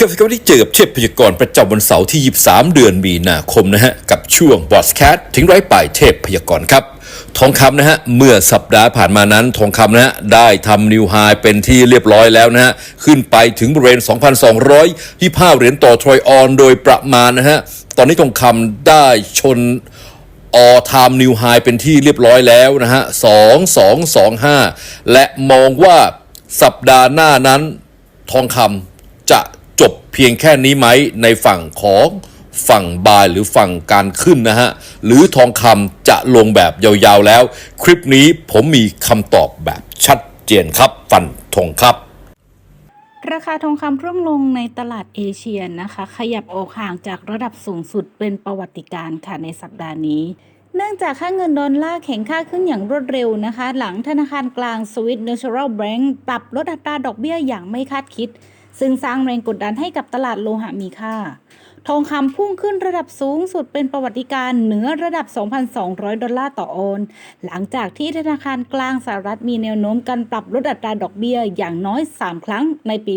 ครับก็ได้เจอกับเทพพยากรประจำวันเสาร์ที่ 23 เดือนมีนาคมนะฮะ กับช่วงบอสแคทถึงไร้ป่ายเทพพยากรครับ ทองคำนะฮะ เมื่อสัปดาห์ผ่านมานั้น ทองคำนะฮะ ได้ทำนิวไฮเป็นที่เรียบร้อยแล้วนะฮะ ขึ้นไปถึงบริเวณ 2,225 เหรียญต่อทรอยออนโดยประมาณนะฮะ ตอนนี้ทองคำได้ชนออไทม์นิวไฮเป็นที่เรียบร้อยแล้วนะฮะสองสองสองห้าและมองว่าสัปดาห์หน้านั้นทองคำจะ เพียงแค่นี้ไหมในฝั่งของฝั่งบายหรือฝั่งการขึ้นนะฮะ หรือทองคำจะลงแบบยาวๆแล้ว คลิปนี้ผมมีคำตอบแบบชัดเจนครับ ฟันธงครับ ราคาทองคำร่วงลงในตลาดเอเชียนะคะ ขยับออกห่างจากระดับสูงสุดเป็นประวัติการ์ค่ะในสัปดาห์นี้เนื่องจากค่าเงินดอลลาร์แข็งค่าขึ้นอย่างรวดเร็วนะคะ หลังธนาคารกลางสวิตเนเชอรัลแบงก์ปรับลดอัตราดอกเบี้ยอย่างไม่คาดคิด ซึ่งสร้างแรงกดดันให้กับตลาดโลหะมีค่า ทองคำพุ่งขึ้นระดับสูงสุดเป็นประวัติการณ์เหนือระดับ 2,200 ดอลลาร์ต่อออนหลังจากที่ธนาคารกลางสหรัฐมีแนวโน้มการปรับลดอัตราดอกเบี้ยอย่างน้อย 3 ครั้งในปี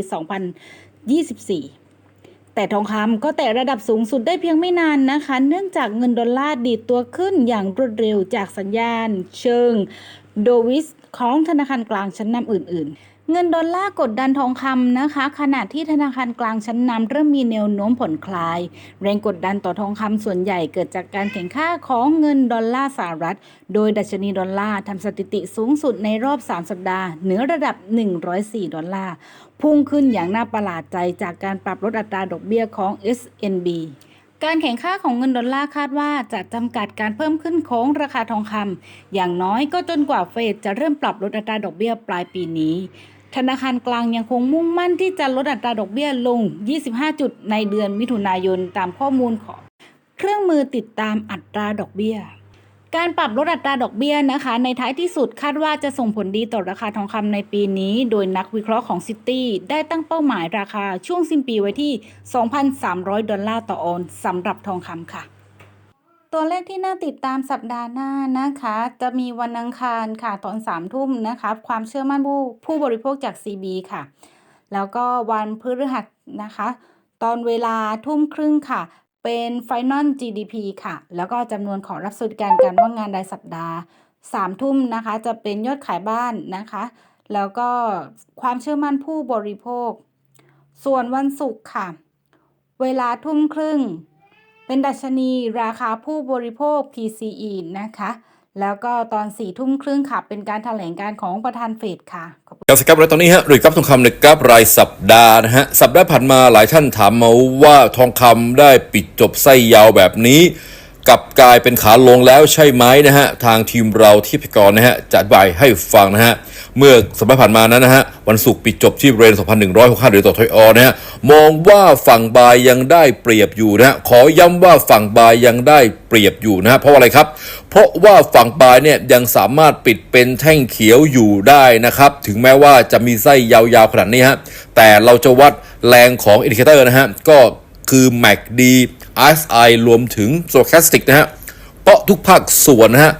2024แต่ทองคำก็แตะระดับสูงสุดได้เพียงไม่นานนะคะ เนื่องจากเงินดอลลาร์ดีดตัวขึ้นอย่างรวดเร็วจากสัญญาณ เชิง โดวิสของธนาคารกลางชั้นนำอื่น ๆ เงินดอลลาร์กดดันทองคำนะคะ ขณะที่ธนาคารกลางชั้นนำเริ่มมีแนวโน้มผ่อนคลาย แรงกดดันต่อทองคำส่วนใหญ่เกิดจากการแข่งค่าของเงินดอลลาร์สหรัฐ โดยดัชนีดอลลาร์ทำสถิติสูงสุดในรอบ 3 สัปดาห์ เหนือระดับ 104 ดอลลาร์ พุ่งขึ้นอย่างน่าประหลาดใจจากการปรับลดอัตราดอกเบี้ยของ SNB การแข่งข้าของเงินดอลลาร์คาดว่าจะจำกัดการเพิ่มขึ้นของราคาทองคำอย่างน้อยก็จนกว่าเฟดจะเริ่มปรับลดอัตราดอกเบี้ยปลายปีนี้ ธนาคารกลางยังคงมุ่งมั่นที่จะลดอัตราดอกเบี้ยลง 25 จุดในเดือนมิถุนายนตามข้อมูลของ เครื่องมือติดตามอัตราดอกเบี้ย การปรับลดอัตราดอกเบี้ยนะคะ ในท้ายที่สุดคาดว่าจะส่งผลดีต่อราคาทองคำในปีนี้ โดยนักวิเคราะห์ของซิตี้ได้ตั้งเป้าหมายราคาช่วงสิ้นปีไว้ที่ 2,300 ดอลลาร์ต่อออนซ์สำหรับทองคำค่ะ ตัวเลขที่น่าติดตามสัปดาห์หน้านะคะ จะมีวันอังคารค่ะตอนสามทุ่มนะคะ ความเชื่อมั่นผู้ผู้บริโภคจาก CB ค่ะ แล้วก็วันพฤหัสนะคะ ตอนเวลาทุ่มครึ่งค่ะ เป็น Final GDP ค่ะ แล้วก็จำนวนของรับสวัสดิการการว่างงานรายสัปดาห์สามทุ่มนะคะ จะเป็นยอดขายบ้านนะคะ แล้วก็ความเชื่อมั่นผู้บริโภค ส่วนวันศุกร์ค่ะ เวลาทุ่มครึ่ง เป็นดัชนีราคาผู้บริโภค PCE นะคะ แล้วก็ตอนสี่ทุ่มครึ่งค่ะ เป็นการแถลงการของประธานเฟดค่ะกับสครับแล้วตอนนี้ฮะหรือกับทองคำในกราฟรายสัปดาห์นะฮะ สัปดาห์ผ่านมาหลายท่านถามมาว่าทองคำได้ปิดจบไส้ยาวแบบนี้ กลับกลายเป็นขาลงแล้วใช่ไหมนะฮะทางทีมเราที่พิกรนะฮะจะอธิบายให้ฟังนะฮะเมื่อสัปดาห์ผ่านมานั้นนะฮะวันศุกร์ปิดจบที่บริเวณ2,165เหรียญต่อทอยออนะฮะมองว่าฝั่งบายยังได้เปรียบอยู่นะฮะขอย้ำว่าฝั่งบายยังได้เปรียบอยู่นะฮะเพราะอะไรครับ เพราะว่าฝั่งบายเนี่ยยังสามารถปิดเป็นแท่งเขียวอยู่ได้นะครับถึงแม้ว่าจะมีไส้ยาวๆขนาดนี้ฮะแต่เราจะวัดแรงของอินดิเคเตอร์นะฮะก็ คือ MACD RSI รวมถึง Stochastic นะฮะเพราะทุกภาคส่วนนะฮะ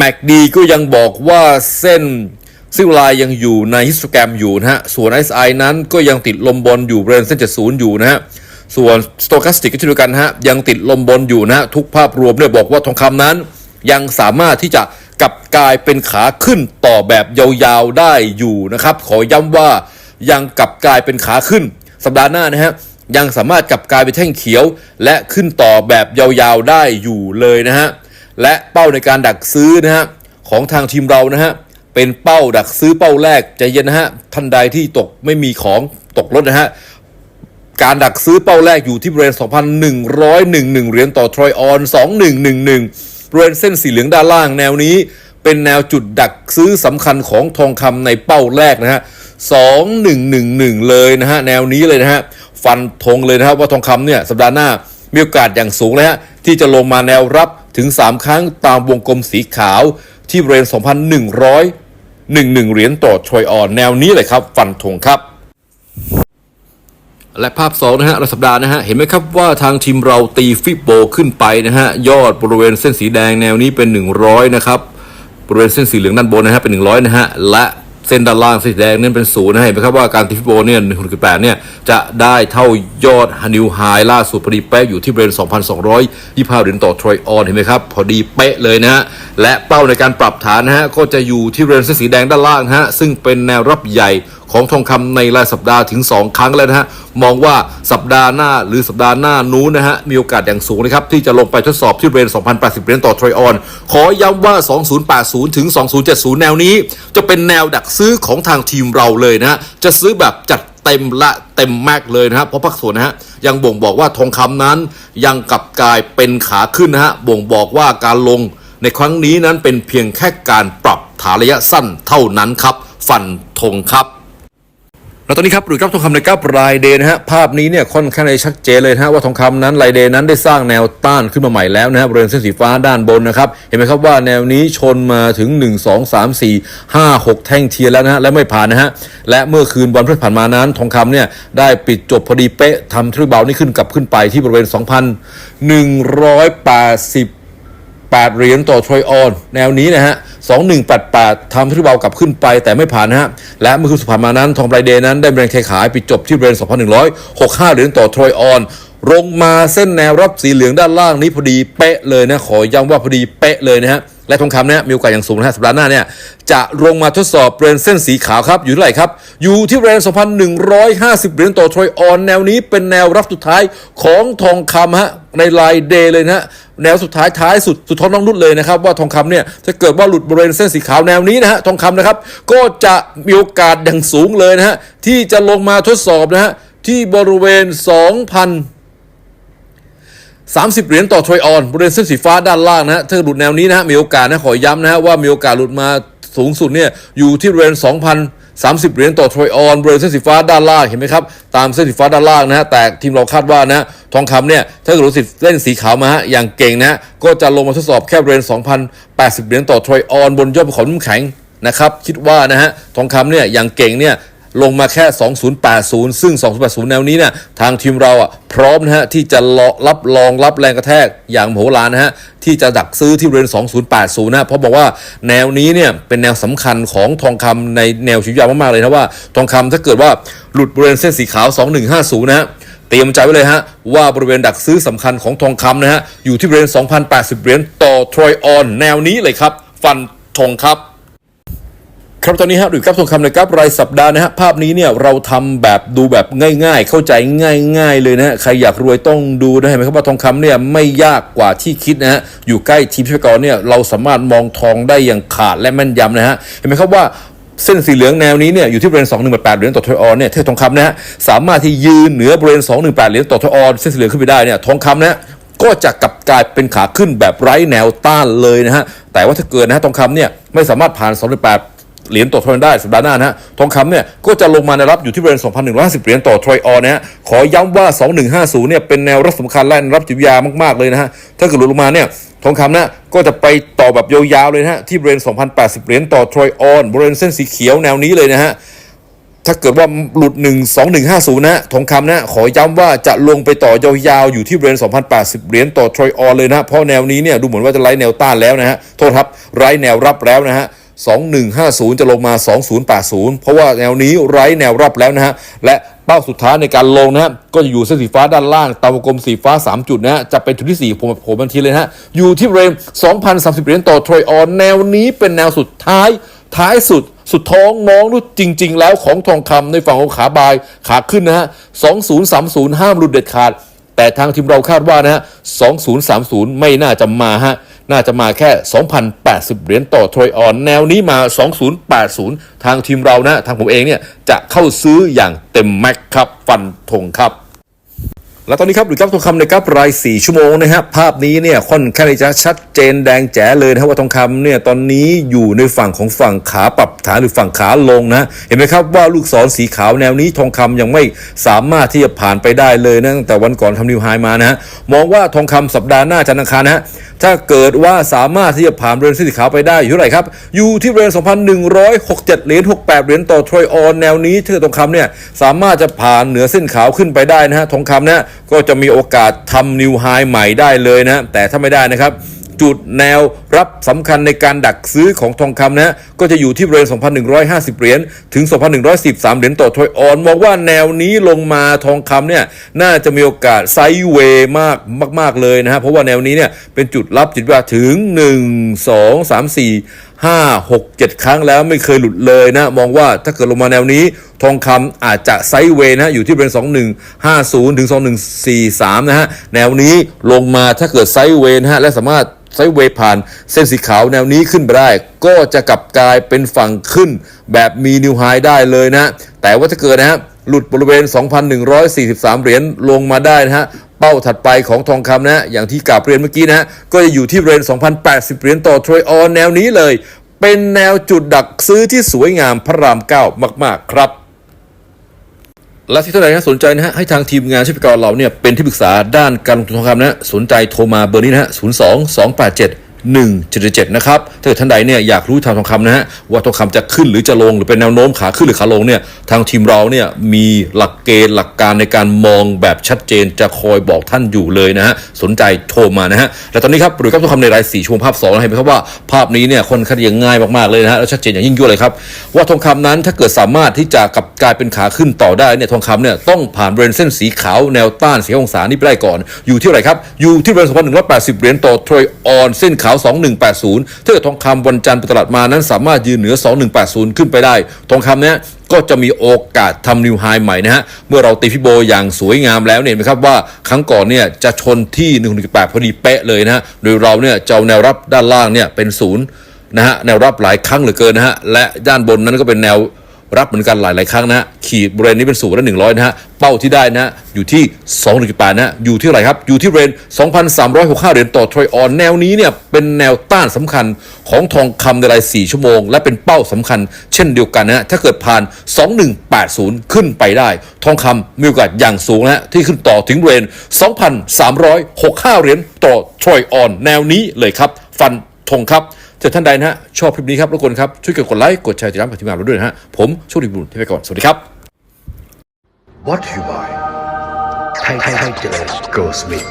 MACD ก็ยังบอกว่าเส้นซิลไลยังอยู่ในฮิสโตแกรมอยู่นะฮะ ส่วน RSI นั้นก็ยังติดลมบนอยู่บริเวณเส้น 70 อยู่นะฮะ ส่วน Stochastic ก็เช่นเดียวกันฮะ ยังติดลมบนอยู่นะฮะ ทุกภาพรวมเนี่ยบอกว่าทองคำนั้น ยังสามารถที่จะกลับกลายเป็นขาขึ้นต่อแบบยาวๆได้อยู่นะครับ ขอย้ำว่ายังกลับกลายเป็นขาขึ้นสัปดาห์หน้านะฮะ ยังสามารถกลับกลายเป็นแท่งเขียว และขึ้นต่อแบบยาวๆได้อยู่เลยนะฮะและเป้าในการดักซื้อนะฮะของทางทีมเรานะฮะเป็นเป้าดักซื้อเป้าแรกใจเย็นนะฮะท่านใดที่ตกไม่มีของตกรถนะฮะการดักซื้อเป้าแรกอยู่ที่บริเวณ2,111เหรียญต่อทรอยออน 2111บริเวณเส้นสีเหลืองด้านล่างแนวนี้ เป็นแนวจุดดักซื้อสำคัญของทองคำในเป้าแรกนะฮะ2111 เลยนะฮะแนวนี้เลยนะฮะ ฟันธงเลยนะฮะว่าทองคำเนี่ยสัปดาห์หน้ามีโอกาสอย่างสูงเลยฮะที่จะลงมาแนวรับถึง 3 ครั้งตามวงกลมสีขาวที่บริเวณ2,100 11 เหรียญต่อทรอยออนแนวนี้เลยครับฟันธงครับ และภาพ2นะฮะราสัปดาห์นะฮะเห็นไหมครับว่าทางทีมเราตีฟิโบขึ้นไปนะฮะยอดบริเวณเส้นสีแดงแนวนี้เป็น 100 นะครับบริเวณเส้นสีเหลืองด้านบนนะฮะเป็น 100 นะฮะและ เส้นด้านล่างสีแดงนั่นเป็นศูนย์นะเห็นไหมครับว่าการติฟิโบเนี่ยหนึ่งจุดแปดเนี่ยจะได้เท่ายอดฮันิวไฮล่าสุดพอดีเป๊ะอยู่ที่บริเวณ2,225เหรียญต่อทรอยออนเห็นไหมครับ พอดีเป๊ะเลยนะฮะ และเป้าในการปรับฐานนะฮะ ก็จะอยู่ที่บริเวณเส้นสีแดงด้านล่างนะฮะ ซึ่งเป็นแนวรับใหญ่ของทองคำในรายสัปดาห์ถึง 2 ครั้งแล้วนะฮะ มองว่าสัปดาห์หน้าหรือสัปดาห์หน้านู้นนะฮะ มีโอกาสอย่างสูงนะครับ ที่จะลงไปทดสอบที่บริเวณ2,080 เหรียญต่อทรอยออน ขอย้ำว่า 2080 ถึง 2070 แนวนี้ จะเป็นแนวดักซื้อของทางทีมเราเลยนะฮะ จะซื้อแบบจัดเต็มละเต็มแม็กเลยนะฮะเพราะพักส่วนนะฮะยังบ่งบอกว่าทองคำนั้น ยังกลับกลายเป็นขาขึ้นนะฮะบ่งบอกว่าการลงในครั้งนี้นั้นเป็นเพียงแค่การปรับฐานระยะสั้นเท่านั้นครับ ฟันธงครับ แล้วตอนนี้ครับหรือครับทองคำในกราฟรายเดย์นะฮะภาพนี้เนี่ยค่อนข้างจะชัดเจนเลยนะฮะว่าทองคำนั้นรายเดย์นั้นได้สร้างแนวต้านขึ้นมาใหม่แล้วนะฮะบริเวณเส้นสีฟ้าด้านบนนะครับเห็นไหมครับว่าแนวนี้ชนมาถึง 1 2 3 4 5 6 แท่งเทียนแล้วนะฮะและไม่ผ่านนะฮะและเมื่อคืนวันพฤหัสผ่านมานั้นทองคำเนี่ยได้ปิดจบพอดีเป๊ะทำทริปเบลนี่ขึ้นกลับขึ้นไปที่บริเวณ 2,180 8เหรียญต่อทรอยออน แนวนี้นะฮะ 2188ทำที่เบากลับขึ้นไปแต่ไม่ผ่านนะฮะ และเมื่อคืนสุดผ่านมานั้น ทองไบรเดย์นั้นได้แรงเทขายปิดจบที่บริเวณ2,165 เหรียญต่อทรอยออนลงมาเส้นแนวรับสีเหลืองด้านล่างนี้พอดีเป๊ะเลยนะ ขอย้ำว่าพอดีเป๊ะเลยนะฮะ และทองคำเนี่ยมีโอกาสอย่างสูงนะฮะสัปดาห์หน้าเนี่ยจะลงมาทดสอบเบรนเส้นสีขาวครับ อยู่เท่าไหร่ครับ อยู่ที่เบรน 2,150 เหรียญต่อทรอยออน แนวนี้เป็นแนวรับสุดท้ายของทองคำฮะ ในไลน์เดย์เลยนะฮะแนวสุดท้ายท้ายสุดสุดท้องน้องรุดเลยนะครับ ว่าทองคำเนี่ยถ้าเกิดว่าหลุดบริเวณเส้นสีขาวแนวนี้นะฮะทองคำนะครับ ก็จะมีโอกาสอย่างสูงเลยนะฮะที่จะลงมาทดสอบนะฮะที่บริเวณ 2,000 30 เหรียญต่อทรอยออนบริเวณเส้นสีฟ้าด้านล่างนะฮะถ้าหลุดแนวนี้นะฮะมีโอกาสนะขอย้ำนะฮะว่ามีโอกาสหลุดมาสูงสุดเนี่ยอยู่ที่บริเวณ 30 เหรียญต่อทรอยออนบริเวณเส้นสีฟ้าด้านล่างเห็นไหมครับตามเส้นสีฟ้าด้านล่างนะฮะแต่ทีมเราคาดว่านะทองคำเนี่ยถ้าเกิดรู้สิเล่นสีขาวมาฮะอย่างเก่งนะฮะก็จะลงมาทดสอบแค่บริเวณ2,080 เหรียญต่อทรอยออนบนยอดภูเขาน้ำแข็งนะครับคิดว่านะฮะทองคำเนี่ยอย่างเก่งเนี่ย ลงมาแค่ 2080 ซึ่ง 2080 แนวนี้เนี่ยทางทีมเราอะพร้อมนะฮะที่จะรับรองรับแรงกระแทกอย่างโหฬารนะฮะที่จะดักซื้อที่บริเวณ2080 นะเพราะบอกว่าแนวนี้เนี่ยเป็นแนวสำคัญของทองคำในแนวชีวิตยาวมากๆเลยนะว่า ทองคำถ้าเกิดว่าหลุดบริเวณเส้นสีขาว 2150 นะฮะเตรียมใจไว้เลยฮะว่าบริเวณดักซื้อสำคัญของทองคำนะฮะอยู่ที่บริเวณ 2,080 เหรียญต่อทรอยออน แนวนี้เลยครับ ฟันธงครับ ครับตอนนี้ฮะหรือกับทองคำนะครับรายสัปดาห์นะฮะภาพนี้เนี่ยเราทำแบบดูแบบง่าย ๆ เข้าใจง่าย ๆ เลยนะฮะใครอยากรวยต้องดูนะเห็นไหมครับว่าทองคำเนี่ยไม่ยากกว่าที่คิดนะฮะอยู่ใกล้ทีมพิพากรเนี่ยเราสามารถมองทองได้อย่างขาดและแม่นยำนะฮะเห็นไหมครับว่าเส้นสีเหลืองแนวนี้เนี่ยอยู่ที่บริเวณ218เหรียญต่อทรอยออนเนี่ยเท่าทองคำนะฮะสามารถที่ยืนเหนือบริเวณ218เหรียญต่อทรอยออนเส้นสีเหลืองขึ้นไปได้เนี่ยทองคำนะฮะก็จะกลับกลายเป็นขาขึ้นแบบไร้แนวต้านเลยนะฮะแต่ว่าถ้าเกิดนะฮะทองคำเนี่ยไม่สามารถผ่าน 2.8 เหรียญต่อทรอยได้สัปดาห์หน้านะฮะทองคำเนี่ยก็จะลงมาในรับอยู่ที่บริเวณ 2,150 เหรียญต่อทรอยออนนะฮะขอย้ำว่า 2150 เนี่ยเป็นแนวรับสำคัญและแนรับจิตวิทยามากๆเลยนะฮะถ้าเกิดหลุดลงมาเนี่ยทองคำนี่ยก็จะไปต่อแบบยาวๆเลยนะฮะที่บริเวณ 2,080 เหรียญต่อทรอยออนบริเวณเส้นสีเขียวแนวนี้เลยนะฮะถ้าเกิดว่าหลุด 1 2 1 5 0นะฮะทองคำนะ ขอย้ำว่าจะลงไปต่อยาวๆ อยู่ที่บริเวณ2,080 เหรียญต่อทรอยออนเลยนะ เพราะแนวนี้เนี่ยดูเหมือนว่าจะไร้แนวต้านแล้วนะฮะ โทษครับ ไร้แนวรับแล้วนะฮะ 2150 จะลงมา 2080 เพราะว่าแนวนี้ไร้แนวรับแล้วนะฮะ และเป้าสุดท้ายในการลงนะฮะ ก็จะอยู่เส้นสีฟ้าด้านล่างตามวงกลมสีฟ้า 3 จุดนะฮะ จะเป็นจุดที่ 4 ผมผมบันทีเลยนะฮะ อยู่ที่บริเวณ2,030 เหรียญต่อทรอยออน แนวนี้เป็นแนวสุดท้ายท้ายสุดสุดท้องน้องนู่จริง ๆ แล้วของทองคำในฝั่งของขาบายขาขึ้นนะฮะ 2030 ห้ามหลุดเด็ดขาด แต่ทางทีมเราคาดว่านะฮะ 2030 ไม่น่าจะมาฮะ น่าจะมาแค่ 2,080 เหรียญต่อทรอยออน แนวนี้มา 2080 ทางทีมเรานะ ทางผมเองเนี่ยจะเข้าซื้ออย่างเต็มแม็กครับ ฟันธงครับแล้วตอนนี้ครับหรือครับทองคำในครับราย 4 ชั่วโมงนะฮะภาพนี้เนี่ยค่อนข้างจะชัดเจนแดงแจ๋เลยนะครับว่าทองคำเนี่ยตอนนี้อยู่ในฝั่งของฝั่งขาปรับฐานหรือฝั่งขาลงนะเห็นไหมครับว่าลูกศรสีขาวแนวนี้ทองคำยังไม่สามารถที่จะผ่านไปได้เลยนะตั้งแต่วันก่อนทำนิวไฮมานะฮะมองว่าทองคำสัปดาห์หน้าจันทร์อังคารนะฮะ ถ้าเกิดว่าสามารถที่จะผ่านบริเวณเส้นสีขาวไปได้อยู่เท่าไหร่ครับ อยู่ที่เรือน2,167เหรียญ68เหรียญต่อทรอยออนแนวนี้ถ้าเกิดทองคำเนี่ยสามารถจะผ่านเหนือเส้นขาวขึ้นไปได้นะฮะทองคำเนี่ยก็จะมีโอกาสทำนิวไฮใหม่ได้เลยนะ แต่ถ้าไม่ได้นะครับ จุดแนวรับสำคัญในการดักซื้อของทองคำนะก็จะอยู่ที่บริเวณ 2,150 เหรียญถึง 2,113 เหรียญต่อทอยออนมองว่าแนวนี้ลงมาทองคำเนี่ยน่าจะมีโอกาสไซเวย์มากมาก ๆ เลยนะฮะเพราะว่าแนวนี้เนี่ยเป็นจุดรับจุดว่าถึง 1 2 3 4 ห้าหกเจ็ดครั้งแล้วไม่เคยหลุดเลยนะ มองว่าถ้าเกิดลงมาแนวนี้ ทองคำอาจจะไซด์เวย์นะอยู่ที่บริเวณ2150 ถึง 2143 นะฮะ แนวนี้ลงมาถ้าเกิดไซด์เวย์นะฮะ และสามารถไซด์เวย์ผ่านเส้นสีขาวแนวนี้ขึ้นไปได้ ก็จะกลับกลายเป็นฝั่งขึ้น แบบมีนิวไฮได้เลยนะ แต่ว่าถ้าเกิดนะฮะหลุดบริเวณ 2,143 เหรียญลงมาได้นะฮะ เป้าถัดไปของทองคำนะ อย่างที่กาบเรียนเมื่อกี้นะ ก็จะอยู่ที่เรน2,080 เหรียญต่อทรอยออนแนวนี้เลย เป็นแนวจุดดักซื้อที่สวยงามพระรามเก้ามาก ๆ ครับและที่ท่านใดนะสนใจนะฮะให้ทางทีมงานชิพกรเราเนี่ยเป็นที่ปรึกษาด้านการลงทุนทองคำนะสนใจโทรมาเบอร์นี้นะฮะ0 2 2 8 7 177นะครับถ้าเกิดท่านใดเนี่ยอยากรู้ทางทองคำนะฮะว่าทองคำจะขึ้นหรือจะลงหรือเป็นแนวโน้มขาขึ้นหรือขาลงเนี่ยทางทีมเราเนี่ยมีหลักเกณฑ์หลักการในการมองแบบชัดเจนจะคอยบอกท่านอยู่เลยนะฮะสนใจโทรมานะฮะและตอนนี้ครับหรือกับทองคำในรายสี่ช่วงภาพสองนะเห็นไหมครับว่าภาพนี้เนี่ยคนคัดเรียงง่ายมากๆเลยนะฮะแล้วชัดเจนอย่างยิ่งยวดเลยครับว่าทองคำนั้นถ้าเกิดสามารถที่จะกลับกลายเป็นขาขึ้นต่อได้เนี่ยทองคำเนี่ยต้องผ่านบริเวณเส้นสีขาวแนวต้านสีองศานี่ไปได้ก่อน อยู่ที่เท่าไรครับอยู่ที่บริเวณ2,180เหรียญต่อทรอยออนเส้นขาว2180 ถ้าเกิดทองคำวันจันทร์ไปตลาดมานั้นสามารถยืนเหนือ 2180 ขึ้นไปได้ ทองคำเนี่ยก็จะมีโอกาสทำนิวไฮใหม่นะฮะ เมื่อเราตีฟิโบอย่างสวยงามแล้วเนี่ยนไหมครับว่าครั้งก่อนเนี่ยจะชนที่ 1.8 พอดีเป๊ะเลยนะฮะ โดยเราเนี่ยจะเอาแนวรับด้านล่างเนี่ยเป็นศูนย์นะฮะแนวรับหลายครั้งเหลือเกินนะฮะและด้านบนนั้นก็เป็นแนว รับเหมือนกันหลาย ๆ ครั้งนะฮะขีดบริเวณนี้เป็นศูนย์ละหนึ่งร้อยนะฮะเป้าที่ได้นะอยู่ที่2 1 8นะฮะอยู่ที่เท่าไหร่ครับอยู่ที่บริเวณ2,365เหรียญต่อทรอยออนแนวนี้เนี่ยเป็นแนวต้านสำคัญของทองคำในราย4ชั่วโมง และเป็นเป้าสำคัญ เช่นเดียวกันนะฮะถ้าเกิดผ่าน2180ขึ้นไปได้ ทองคำมีโอกาสอย่างสูงนะฮะที่ขึ้นต่อถึงบริเวณ2,365เหรียญต่อทรอยออนแนวนี้เลยครับ ฟันธงครับ ถ้าท่านใดนะฮะชอบคลิปนี้ครับรบกวนครับช่วยกดไลค์กดแชร์ติดตามกับทีมงานเราด้วยนะฮะผมโชคดีบุญที่ไปก่อนสวัสดีครับ What you buy ไทยไทยไทยเจอ Go Smith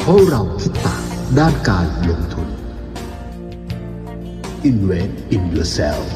เพราะเราคิดต่างด้านการลงทุน Invest in yourself